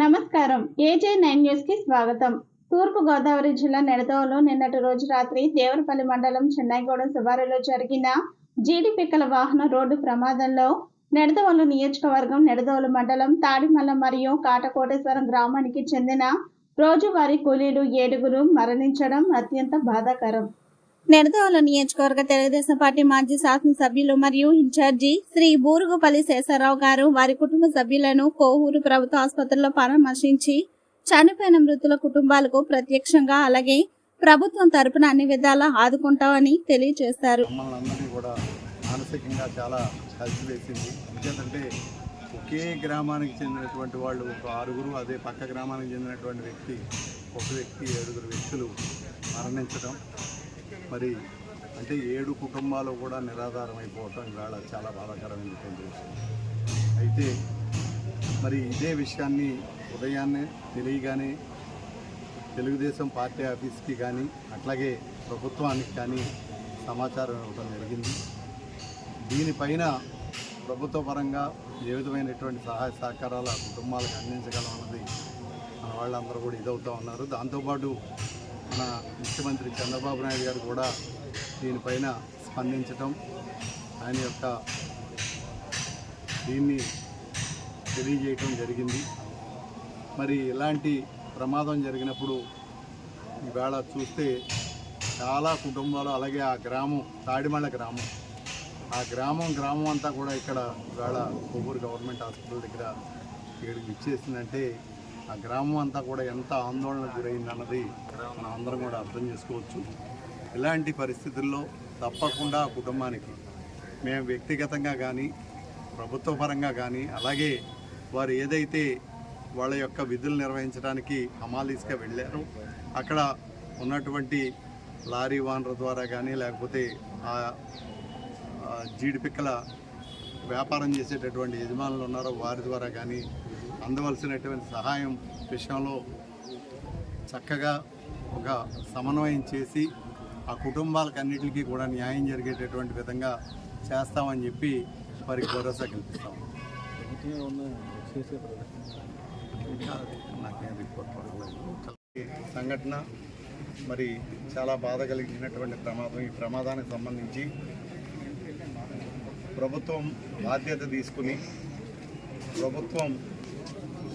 నమస్కారం. ఏజే నైన్ న్యూస్కి స్వాగతం. తూర్పు గోదావరి జిల్లా నెడదవలో నిన్నటి రోజు రాత్రి దేవరపల్లి మండలం చెన్నైగూడెం శివారులో జరిగిన జీడిపిక్కల వాహన రోడ్డు ప్రమాదంలో నెడదవోలు నియోజకవర్గం నెడదవోలు మండలం తాడిమల్ల మరియు కాటకోటేశ్వరం గ్రామానికి చెందిన రోజువారీ కూలీలు ఏడుగురు మరణించడం అత్యంత బాధాకరం. నెడదవోలు నియోజకవర్గ తెలుగుదేశం పార్టీ మాజీ శాసనసభ్యులు మరియు ఇన్ఛార్జి శ్రీ బూరుగుపల్లి శేషారావు గారు వారి కుటుంబ సభ్యులను కోవూరు ప్రభుత్వ ఆసుపత్రిలో పరామర్శించి చనిపోయిన మృతుల కుటుంబాలకు ప్రత్యక్షంగా అలాగే ప్రభుత్వం తరపున అన్ని విధాలా ఆదుకుంటామని తెలియజేశారు. మానసికంగా చాలా కలిసివేసింది ఎందుకంటే ఒకే గ్రామానికి చెందినటువంటి వాళ్ళు ఒక ఆరుగురు అదే పక్క గ్రామానికి చెందినటువంటి వ్యక్తి ఒక వ్యక్తి ఏడుగురు వ్యక్తులు మరణించడం మరి అంటే ఏడు కుటుంబాలు కూడా నిరాధారం అయిపోవటం ఇవాళ చాలా బాధాకరమైనటువంటి విషయం అయితే మరి ఇదే విషయాన్ని ఉదయాన్నే తెలియగానే తెలుగుదేశం పార్టీ ఆఫీస్కి కానీ అట్లాగే ప్రభుత్వానికి కానీ సమాచారం ఇవ్వడం జరిగింది. దీనిపైన ప్రభుత్వ పరంగా ఏ విధమైనటువంటి సహాయ సహకారాలు ఆ కుటుంబాలకు అందించగలం అన్నది మన వాళ్ళందరూ కూడా ఇదవుతూ ఉన్నారు. దాంతోపాటు మన ముఖ్యమంత్రి చంద్రబాబు నాయుడు గారు కూడా దీనిపైన స్పందించటం ఆయన యొక్క దీన్ని తెలియజేయటం జరిగింది. మరి ఇలాంటి ప్రమాదం జరిగినప్పుడు ఈవేళ చూస్తే చాలా కుటుంబాలు అలాగే ఆ గ్రామం తాడిమళ్ళ గ్రామం. ఆ గ్రామం గ్రామం అంతా కూడా ఇక్కడ ఈవేళ కొవ్వూరు గవర్నమెంట్ హాస్పిటల్ దగ్గర ఇక్కడికి ఇచ్చేసిందంటే ఆ గ్రామం అంతా కూడా ఎంత ఆందోళనకు గురైందన్నది మనం అందరం కూడా అర్థం చేసుకోవచ్చు. ఇలాంటి పరిస్థితుల్లో తప్పకుండా ఆ కుటుంబానికి మేము వ్యక్తిగతంగా కానీ ప్రభుత్వ పరంగా కానీ అలాగే వారు ఏదైతే వాళ్ళ యొక్క విధులు నిర్వహించడానికి హమాలీస్గా వెళ్ళారో అక్కడ ఉన్నటువంటి లారీ వానర్ ద్వారా కానీ లేకపోతే ఆ జీడిపిక్కల వ్యాపారం చేసేటటువంటి యజమానులు ఉన్నారో వారి ద్వారా కానీ అందవలసినటువంటి సహాయం విషయంలో చక్కగా ఒక సమన్వయం చేసి ఆ కుటుంబాలకన్నిటికీ కూడా న్యాయం జరిగేటటువంటి విధంగా చేస్తామని చెప్పి వారికి భరోసా కల్పిస్తాం నాకేం రిపోర్ట్ రాలేదు. సంఘటన మరి చాలా బాధ కలిగించినటువంటి ప్రమాదం ఈ ప్రమాదానికి సంబంధించి ప్రభుత్వం బాధ్యత తీసుకుని ప్రభుత్వం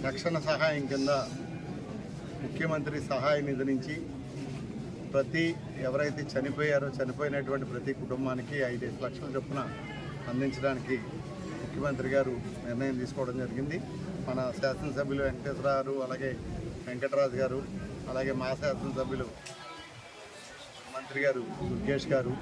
రక్షణ సహాయం కింద ముఖ్యమంత్రి సహాయ నిధి నుంచి ప్రతి ఎవరైతే చనిపోయారో చనిపోయినటువంటి ప్రతి కుటుంబానికి ఐదేసి లక్షల చొప్పున అందించడానికి ముఖ్యమంత్రి గారు నిర్ణయం తీసుకోవడం జరిగింది. మన శాసనసభ్యులు వెంకటేశ్వరరావు అలాగే వెంకటరాజు గారు అలాగే మా శాసనసభ్యులు మంత్రి గారు దుర్గేష్ గారు